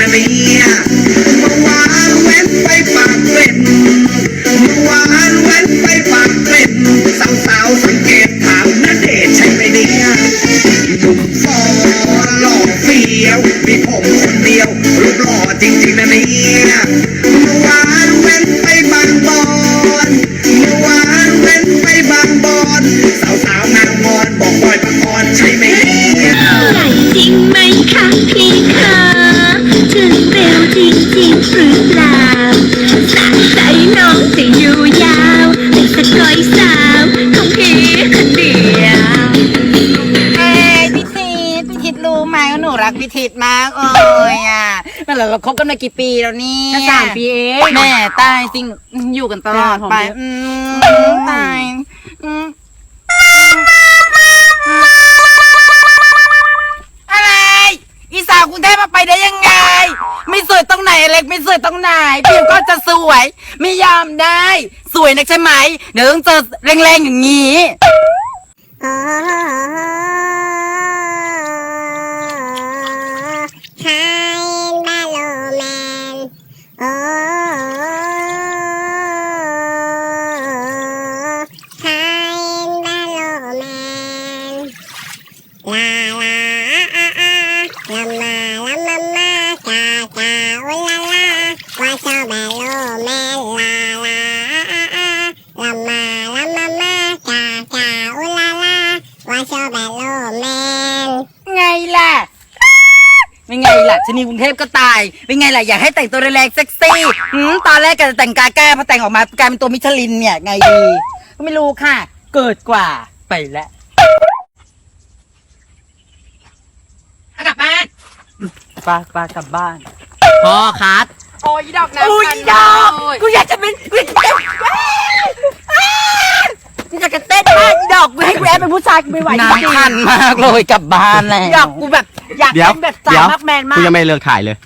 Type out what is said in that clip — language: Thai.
นะเนี่ยเมื่อวานแว้นไปปากเกร็ดเมื่อวานแว้นไปปากเกร็ดสาวๆสังเกตถามนาเดชใช่ไหมเนี่ยหนุ่มฟอหล่อเฟี้ยวมีผมคนเดียวรูปหล่อจริงๆนะเนี่ยเมื่อวานแว้นไปบางบอนเมื่อวานแว้นไปบางบอนสาวๆนางมอนบอกบอยปกรณ์ใช่ไหมเนี่ยใหญ่จริงไหมคะพี่ กพี่ทิศมากเลยอะนั่นแหละเราคบกันมากี่ปีแล้วเนี่ยแค่สามปีเองแม่ตายจริงอยู่กันตลอดไปจ้าหอมเยอะอืมตายอืมอะไร อีสาวกรุงเทพมาไปได้ยังไง ไม่สวยตรงไหนเล็กไม่สวยตรงไหนผิวก็จะสวย ไม่ยอมได้ สวยนักใช่ไหม เดี๋ยวต้องเจอแรงๆอย่างนี้ เป็นไงล่ะชนีกรุงเทพก็ตาย เป็นไงล่ะอยากให้แต่งตัวแรงๆเซ็กซี่หืมตอนแรกก็จะแต่งกาก้าพอแต่งออกมากลายเป็นตัวมิชลินเนี่ยไงดีก็ไม่รู้ค่ะ เกิดกว่าไปแล้วกลับบ้านปาปากลับบ้านพอคัดโอ้ยดอกน้ำอุ้ยดอกกูอยากจะเป็นกูอยากจะเป็นอ้าวกูอยากจะเต้นมากอีดอกกูให้กูแอบเป็นผู้ชายกูไม่ไหวน้ำคันมากเลยกลับบ้านแล้วอยากกูแบบ อยากเป็นแบบสายวมักแมนมากูยังไม่เลิกถ่ายเลย